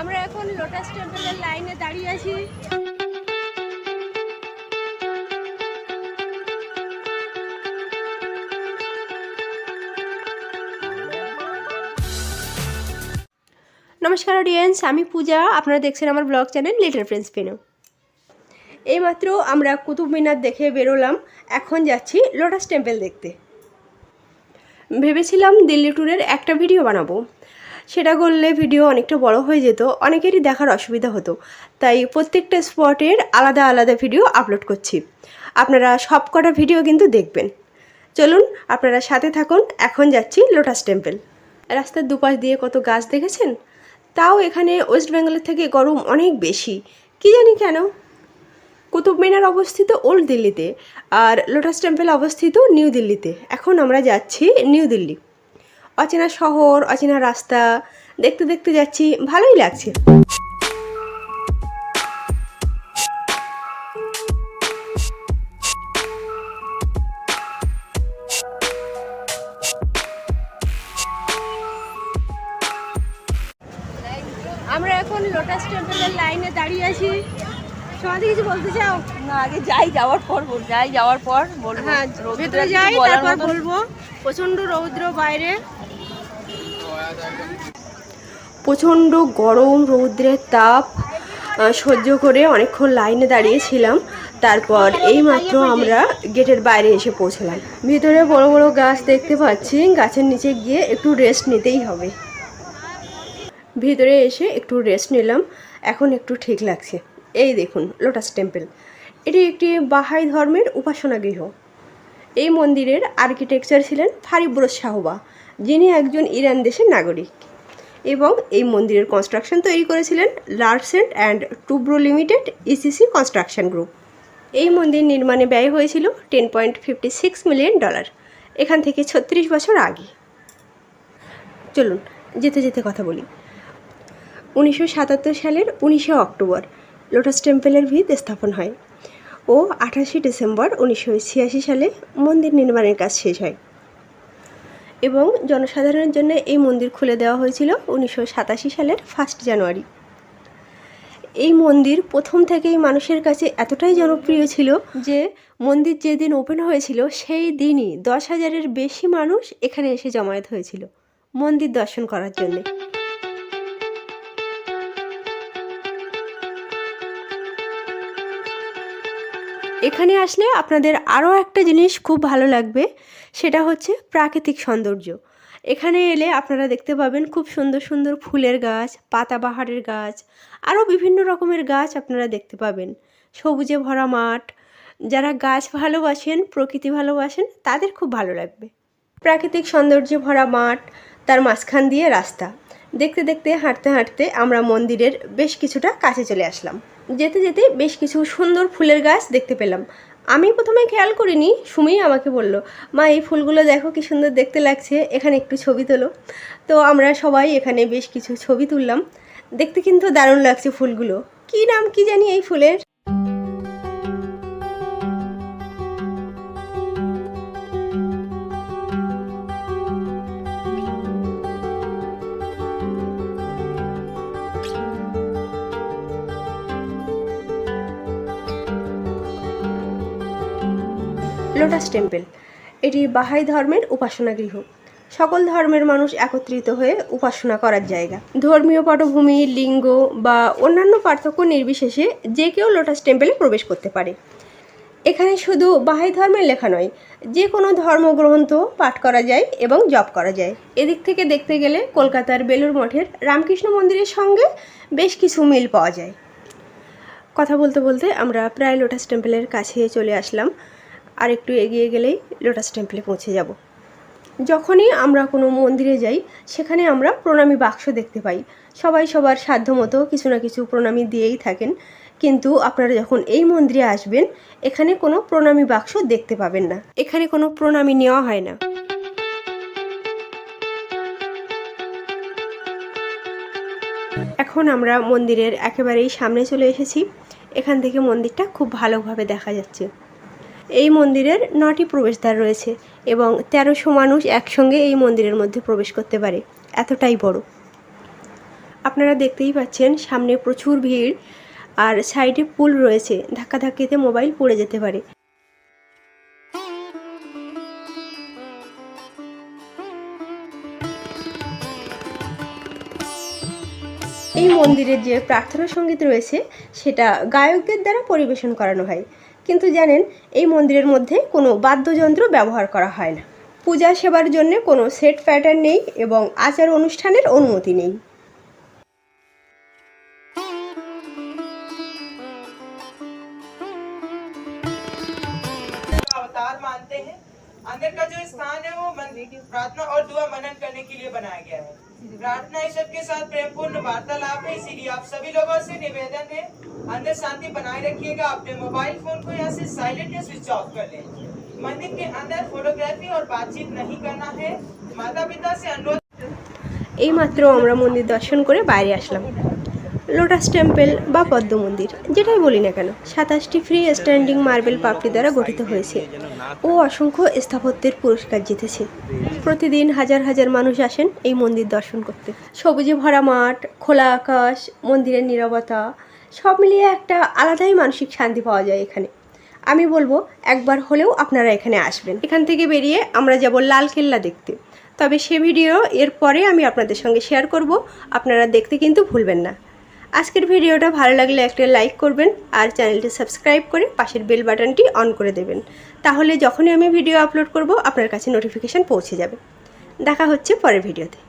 আমরা এখন লোটাস টেম্পলের লাইনে দাঁড়িয়ে আছি। নমস্কার অডিয়েন্স আমি পূজা। আপনারা দেখছেন আমার ব্লগ চ্যানেল লিটল ফ্রেন্ডস পেনো এইমাত্র আমরা কুতুব মিনার দেখে বেরোলাম। এখন যাচ্ছি লোটাস টেম্পল দেখতে। ভেবেছিলাম দিল্লি ট্যুরের একটা ভিডিও বানাবো। সেটা করলে ভিডিও অনেকটা বড় হয়ে যেত, অনেকেরই দেখার অসুবিধা হতো। তাই প্রত্যেকটা স্পটের আলাদা আলাদা ভিডিও আপলোড করছি। আপনারা সব কটা ভিডিও কিন্তু দেখবেন। চলুন, আপনারা সাথে থাকুন, এখন যাচ্ছি লোটাস টেম্পল রাস্তার দুপাশ দিয়ে কত গাছ দেখেছেন? তাও এখানে ওয়েস্ট বেঙ্গলের থেকে গরম অনেক বেশি। কি জানি কেন? কুতুব মিনার অবস্থিত ওল্ড দিল্লিতে আর লোটাস টেম্পল অবস্থিত নিউ দিল্লিতে এখন আমরা যাচ্ছি নিউ দিল্লি অচেনা শহর অচেনা রাস্তা দেখতে দেখতে যাচ্ছি ভালোই লাগছে। আমরা এখন লোটাস টেম্পলের লাইনে দাঁড়িয়ে আছি। সমাধি কিছু বলতে চাও? না আগে যাই যাওয়ার পর বল যাই যাওয়ার পর বলব। হ্যাঁ রৌদ্রে ভেতরে যাই তারপর বলব। প্রচণ্ড রৌদ্র বাইরে। প্রচণ্ড গরম, রৌদ্রের তাপ সহ্য করে অনেকক্ষণ লাইনে দাঁড়িয়েছিলাম। তারপর এইমাত্র আমরা গেটের বাইরে এসে পৌঁছলাম। ভিতরে বড় বড় গাছ দেখতে পাচ্ছি। গাছের নিচে গিয়ে একটু রেস্ট নিতেই হবে। ভিতরে এসে একটু রেস্ট নিলাম। এখন একটু ঠিক লাগছে। এই দেখুন লোটাস টেম্পল এটি একটি বাহাই ধর্মের উপাসনা গৃহ। এই মন্দিরের আর্কিটেকচার ছিলেন ফারিবুরস সাহবা, যিনি একজন ইরান দেশের নাগরিক। এবং এই মন্দিরের কনস্ট্রাকশন তৈরি করেছিলেন Larsen and Toubro limited ECC construction group এই মন্দির নির্মাণে ব্যয় হয়েছিল ten point fifty six million dollar এখান থেকে ছত্রিশ বছর আগে। চলুন, যেতে যেতে কথা বলি। উনিশশো সাতাত্তর সালের উনিশে অক্টোবর লোটাস টেম্পলের ভিত স্থাপন হয়। ও আঠাশে ডিসেম্বর উনিশশো ছিয়াশি সালে মন্দির নির্মাণের কাজ শেষ হয়। এবং জনসাধারণের জন্য এই মন্দির খুলে দেওয়া হয়েছিল উনিশশো সাতাশি সালের ফার্স্ট জানুয়ারি। এই মন্দির প্রথম থেকেই মানুষের কাছে এতটাই জনপ্রিয় ছিল যে মন্দির যেদিন ওপেন হয়েছিল, সেই দিনই দশ হাজারের বেশি মানুষ এখানে এসে জমায়েত হয়েছিল মন্দির দর্শন করার জন্যে। এখানে আসলে আপনাদের আরও একটা জিনিস খুব ভালো লাগবে, সেটা হচ্ছে প্রাকৃতিক সৌন্দর্য। এখানে এলে আপনারা দেখতে পাবেন খুব সুন্দর সুন্দর ফুলের গাছ পাতাবাহারের গাছ, আরও বিভিন্ন রকমের গাছ আপনারা দেখতে পাবেন। সবুজে ভরা মাঠ, যারা গাছ ভালোবাসেন, প্রকৃতি ভালোবাসেন, তাদের খুব ভালো লাগবে। প্রাকৃতিক সৌন্দর্যে ভরা মাঠ, তার মাঝখান দিয়ে রাস্তা। দেখতে দেখতে, হাঁটতে হাঁটতে আমরা মন্দিরের বেশ কিছুটা কাছে চলে আসলাম। যেতে যেতে বেশ কিছু সুন্দর ফুলের গাছ দেখতে পেলাম। আমি প্রথমে খেয়াল করিনি, সুমি আমাকে বলল, মা, এই ফুলগুলো দেখো কি সুন্দর দেখতে লাগছে, এখানে একটু ছবি তোলো। তো আমরা সবাই এখানে বেশ কিছু ছবি তুললাম। দেখতে কিন্তু দারুণ লাগছে ফুলগুলো। কি নাম কি জানি এই ফুলের? Lotus Temple. এটি বাহাই ধর্মের উপাসনা গৃহ। সকল ধর্মের মানুষ একত্রিত হয়ে উপাসনা করার জায়গা। ধর্মীয় পটভূমি, লিঙ্গ বা অন্যান্য পার্থক্য নির্বিশেষে যে কেউ লোটাস টেম্পলে প্রবেশ করতে পারে। এখানে শুধু বাহাই ধর্মের লেখা নয়, যে কোনো ধর্মগ্রন্থ পাঠ করা যায় এবং জপ করা যায়। এদিক থেকে দেখতে গেলে কলকাতার বেলুর মঠের রামকৃষ্ণ মন্দিরের সঙ্গে বেশ কিছু মিল পাওয়া যায়। কথা বলতে বলতে আমরা প্রায় লোটাস টেম্পলের কাছে চলে আসলাম। আর একটু এগিয়ে গেলেই লোটাস টেম্পলে পৌঁছে যাব। যখনই আমরা কোনো মন্দিরে যাই, সেখানে আমরা প্রণামী বাক্স দেখতে পাই। সবাই সবার সাধ্য মতো কিছু না কিছু প্রণামী দিয়েই থাকেন। কিন্তু আপনারা যখন এই মন্দিরে আসবেন, এখানে কোনো প্রণামী বাক্স দেখতে পাবেন না। এখানে কোনো প্রণামী নেওয়া হয় না। এখন আমরা মন্দিরের একেবারেই সামনে চলে এসেছি। এখান থেকে মন্দিরটা খুব ভালোভাবে দেখা যাচ্ছে। এই মন্দিরের নটি প্রবেশদ্বার রয়েছে এবং তেরোশো মানুষ একসঙ্গে এই মন্দিরের মধ্যে প্রবেশ করতে পারে। এতটাই বড়। আপনারা দেখতেই পাচ্ছেন, সামনে প্রচুর ভিড় আর সাইডে পুল রয়েছে। ধাক্কাধাক্কিতে মোবাইল পড়ে যেতে পারে। এই মন্দিরের যে প্রার্থনা সংগীত রয়েছে, সেটা গায়কদের দ্বারা পরিবেশন করানো হয়। কিন্তু জানেন এই মন্দিরের মধ্যে কোনো বাদ্যযন্ত্র ব্যবহার করা হয় না পূজা সেবার জন্য কোনো সেট প্যাটার্ন নেই এবং আচার অনুষ্ঠানের অনুমতি নেই अवतार मानते हैं अंदर का जो स्थान है वो मंदिर प्रार्थना और दुआ मनन करने के लिए बनाया गया है प्रार्थना ईश्वर के साथ प्रेमपूर्ण वार्तालाप है इसीलिए आप सभी लोगों से निवेदन है अंदर शांति बनाए रखिएगा अपने मोबाइल फोन को यहाँ से साइलेंट या स्विच ऑफ कर लें मंदिर के अंदर फोटोग्राफी और बातचीत नहीं करना है माता पिता से अनुरोध এইমাত্র আমরা মন্দির দর্শন করে বাইরে আসলাম লোটাস টেম্পল বা পদ্ম মন্দির যেটাই বলি না কেন সাতাশটি ফ্রি স্ট্যান্ডিং মার্বেল পাপড়ি দ্বারা গঠিত হয়েছে ও অসংখ্য স্থাপত্যের পুরস্কার জিতেছে প্রতিদিন হাজার হাজার মানুষ আসেন এই মন্দির দর্শন করতে সবুজে ভরা মাঠ খোলা আকাশ মন্দিরের নীরবতা সব মিলিয়ে একটা আলাদাই মানসিক শান্তি পাওয়া যায় এখানে। আমি বলব, একবার হলেও আপনারা এখানে আসবেন। এখান থেকে বেরিয়ে আমরা যাব লাল কেল্লা দেখতে। তবে সে ভিডিও এর পরে আমি আপনাদের সঙ্গে শেয়ার করব, আপনারা দেখতে কিন্তু ভুলবেন না। আজকের ভিডিওটা ভালো লাগলে একটা লাইক করবেন আর চ্যানেলটি সাবস্ক্রাইব করে পাশের বেল বাটনটি অন করে দেবেন। তাহলে যখনই আমি ভিডিও আপলোড করব, আপনার কাছে নোটিফিকেশান পৌঁছে যাবে। দেখা হচ্ছে পরের ভিডিওতে।